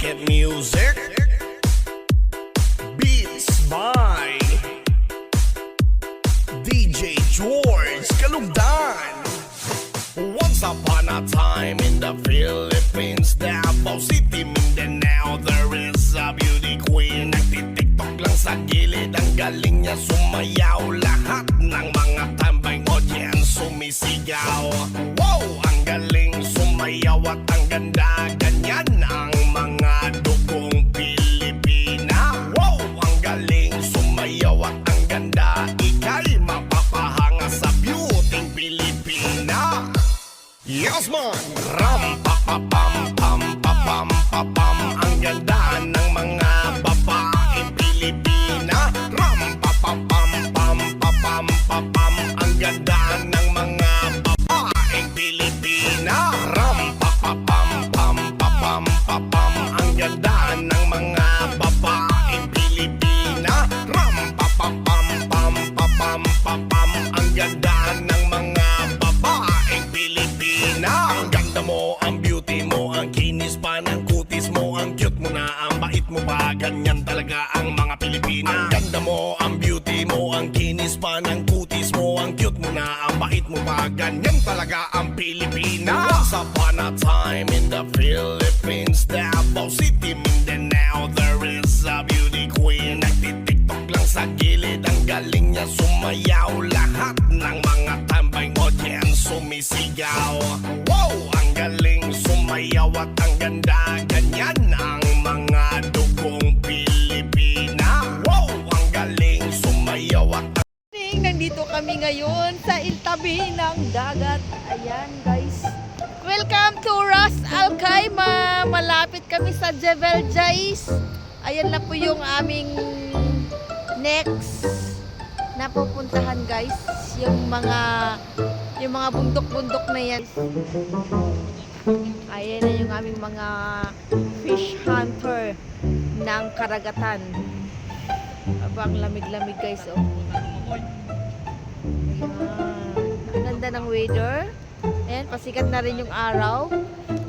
Get music. Talaga ang Pilipina. Once upon a time in the Philippines Davao City, Mindanao There is a beauty queen. Nagtitiktok lang sa gilid Ang galing niya sumayaw. Lahat ng mga tambay audience sumisigaw dagat. Ayan guys. Welcome to Ras Al Khaimah. Malapit kami sa Jebel Jais. Ayan na po yung aming next na pupuntahan guys. Yung mga yung mga bundok-bundok na yan. Ayan na yung aming mga fish hunter ng karagatan. Abang lamig-lamig guys oh. Ayan. Ganda ng weather. Ayan, pasikat na rin yung araw.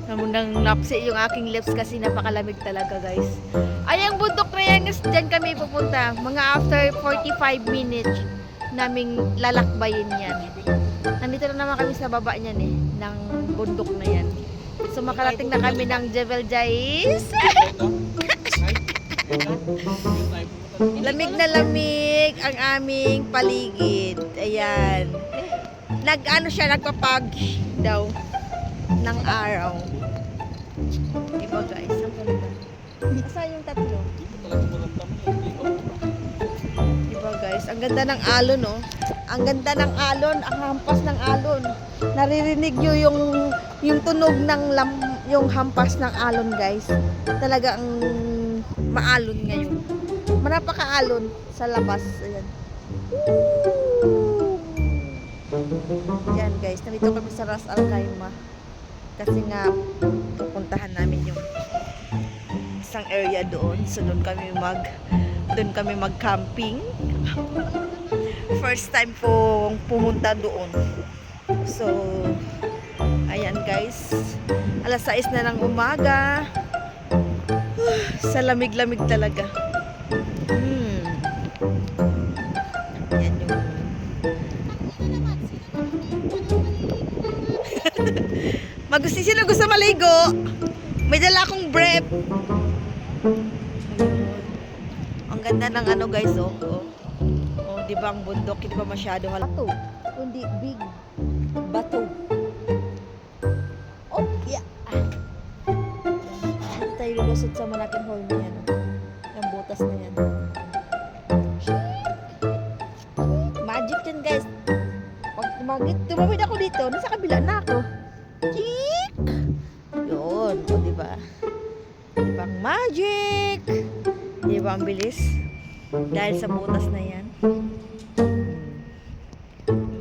Namunang napsi yung aking lips kasi napakalamig talaga guys. Ay, bundok na yan, dyan kami pupunta. Mga after 45 minutes naming lalakbayin yan. Nandito na naman kami sa baba niyan eh, ng bundok na yan. So makarating na kami ng Jebel Jais. Lamig na lamig ang aming paligid. Ayan. Nag-ano siya, nagpapag daw ng araw. Diba guys? Ang ganda. Asa yung tatlo? Diba guys? Ang ganda ng alon, no? Ang ganda ng alon, ang hampas ng alon. Naririnig nyo yung yung tunog ng lam, yung hampas ng alon, guys. Talaga ang maalon ngayon. Manapaka-alon sa labas. Ayan. Yan guys, nandito kami sa Ras Al Khaimah. Kasi nga pupuntahan namin yung isang area doon. So doon kami mag doon kami mag-camping. First time po pumunta doon. So ayan guys. Alas 6 na ng umaga. Sa lamig-lamig talaga. Hmm. Magusti sino gusto maligo? May dala akong brief. Ang ganda ng ano guys, oh. Oh, oh di ba ang bundok, hindi pa masyado halato. Kundi big bato. Oh, yeah. Hindi tayo lulusot sa malaking hole na yan. Oh. Yung butas na yan. Magic yan guys. Pag tumagit, tumawid ako dito, nasa kabila na ako. Magic! Di ba ang bilis? Dahil sa butas na yan.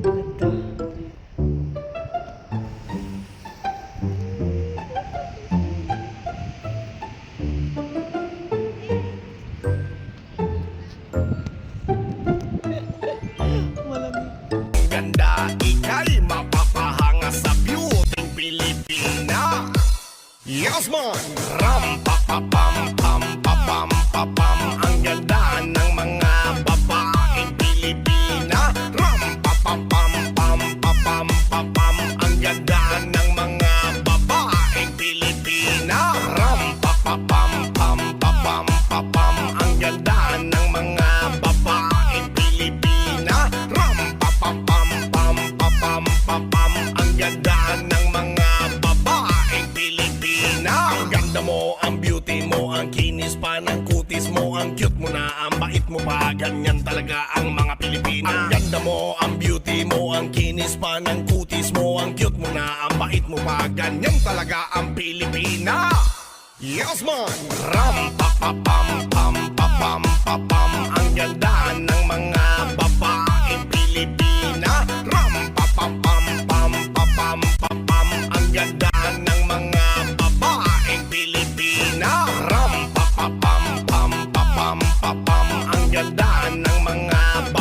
Ito. Ganda, ikay mapapahanga sa beauty Pilipina. Yasman Rampa! talaga ang Pilipina. Yes man! Ram pa pa pam pam pa pam pa pam. Ang ganda ng mga babaeng Pilipina. Ram pa pa pam pam pa pam pa pam. Ang ganda ng mga babaeng Pilipina. Ram pa pa pam pam pa pam pa pam. Ang ganda ng mga babaeng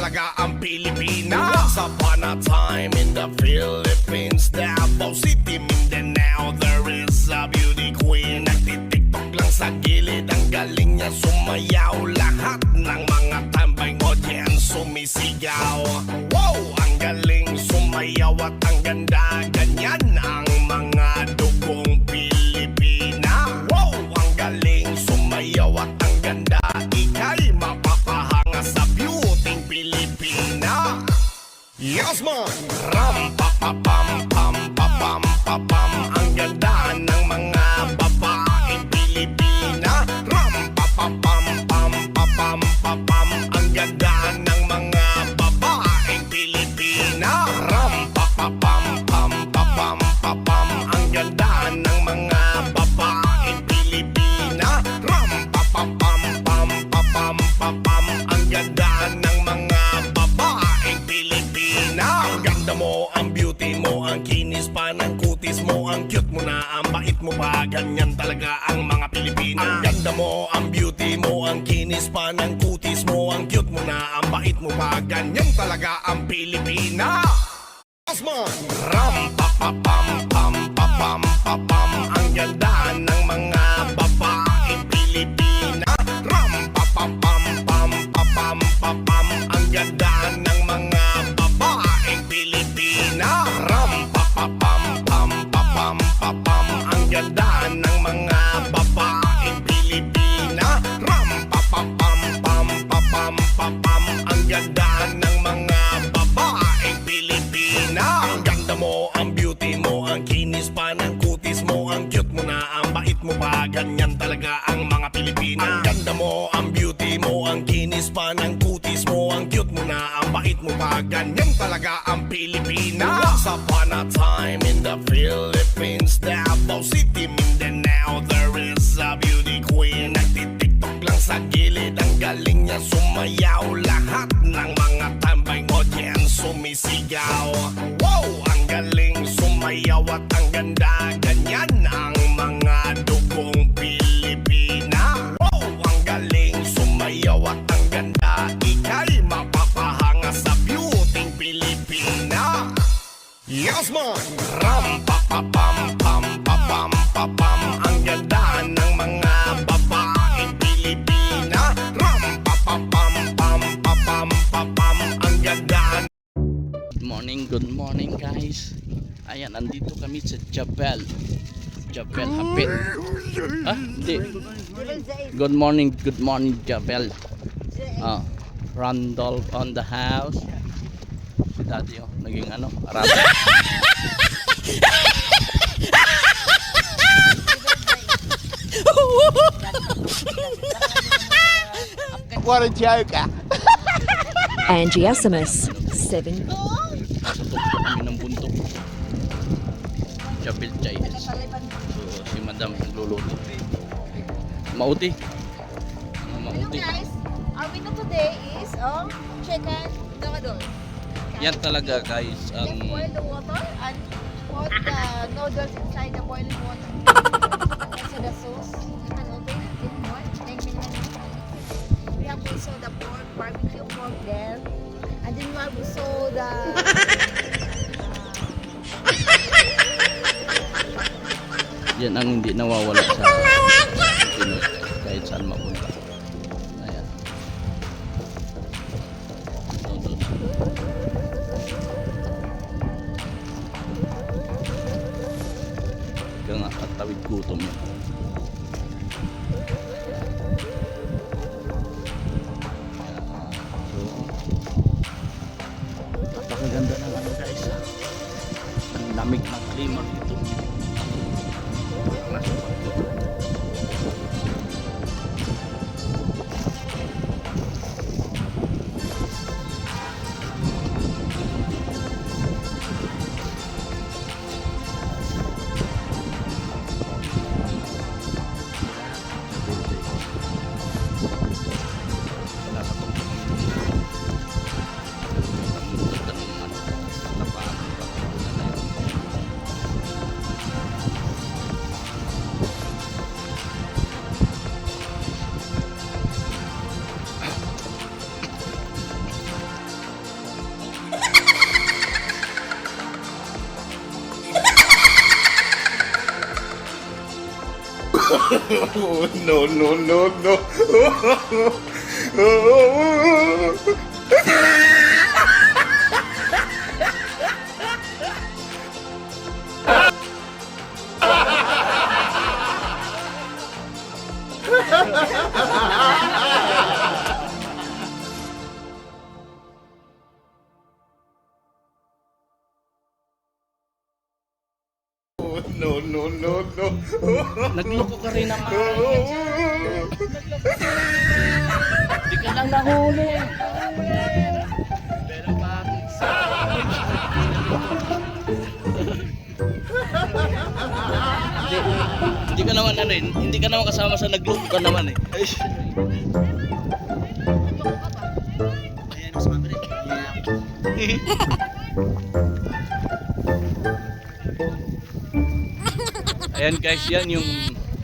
talaga ang Pilipinas. Once upon a time in the Philippines Davao City, Mindanao There is a beauty queen. Nagtitiktok lang sa gilid Ang galing niya sumayaw. Lahat ng mga tambay audience sumisigaw. Once upon a time in the Philippines, Davao City, Mindanao, there is a beauty queen. Nagtitiktok lang sa gilid, ang galing niya sumayaw. Lahat ng mga tambay audience sumisigaw. Wow, ang galing sumayaw at ang ganda, ganyan ayan, andito kami sa Jabel. Jabel Hapit. Ah, hindi. Good morning, good morning Jabel. Ah, Randolph on the house. Si Daddy, oh, naging ano, Arabo. What a joke. Angiosimus, 7. Sheffield Chinese. So, si madam nagluluto. Mauti. Mauti. Hello guys, our menu today is um, chicken noodles. Yan talaga guys. Um, Just boil the water and put the noodles inside the boiling water. also the sauce. And open. We have also the pork, barbecue pork there. And then we have also the... yan ang hindi nawawala sa Pinoy kahit saan mapunta. Ayan. Ika nga at tawid gutom yan. no, no, no, no. Nagloko ka rin naman. Hindi ka lang nahuli. Pero bakit sa... Hindi, hindi ka naman ano eh, hindi ka naman kasama sa nagloko ka naman eh. Ayan guys, yan yung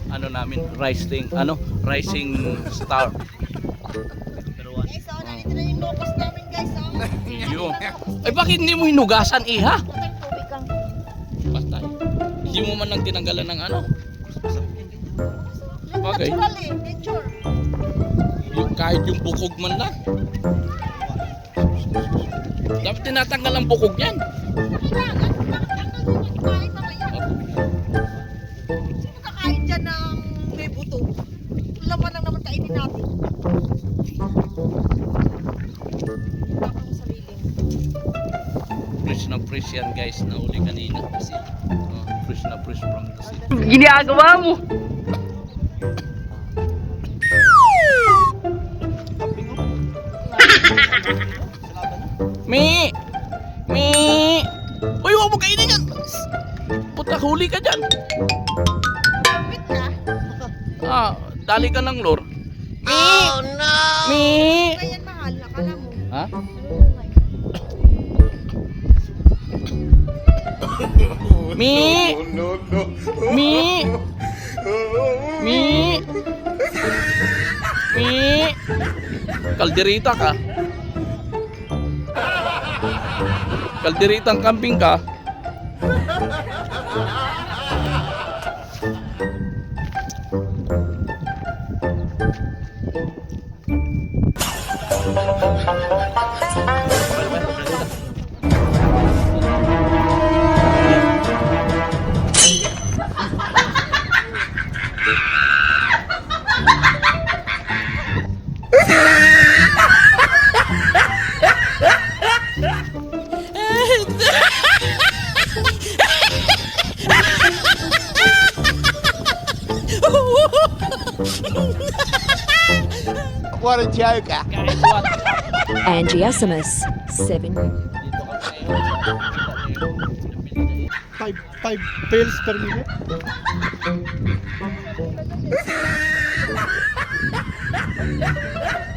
ano namin, rising, ano, rising star. Guys, oh, nandito na yung locos namin guys. Oh. Yun. Ay bakit hindi mo hinugasan iha? Basta. Hindi mo man lang tinanggalan ng ano. Bagay. Natural eh. Nature. Yung, kahit yung bukog man lang. Dapat tinatanggal ang bukog yan. Yan guys. Nauli kanina kasi. Oh, fresh na fresh from the sea. Ginagawa mo. Mi! Mi! Uy, huwag mo kainin yan! Puta, huli ka dyan. Ah, dali ka ng lure. Mi! Oh no! Mi! Ha? Mi! No, no, no. Mi! Mi! Mi! Kalderita ka. Kalderitang camping ka. What a joke. ah. Kahit what. Angie Asimus, 7. Dito ka ngayon. five five pills per minute.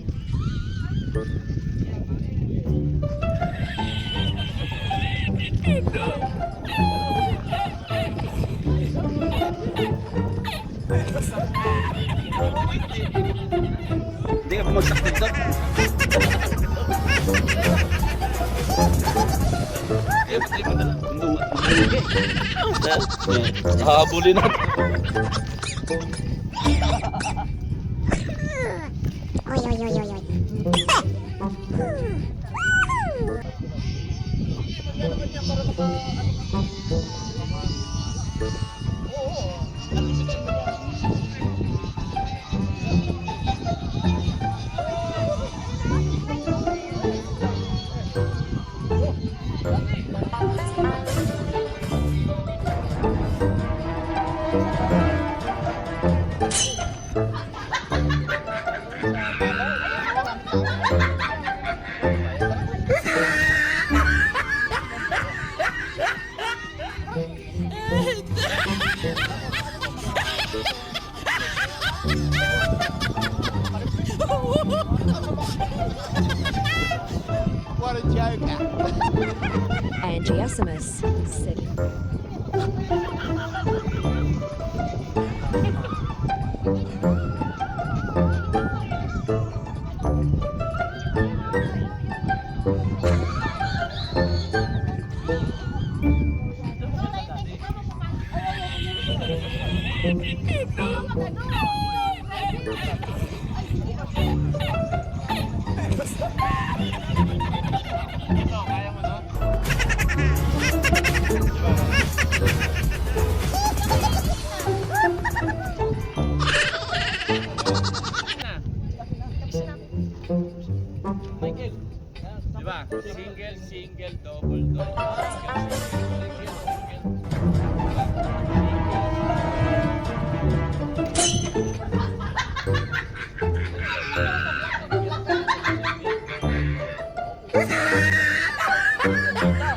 Habulin na. What đắc đắc đắc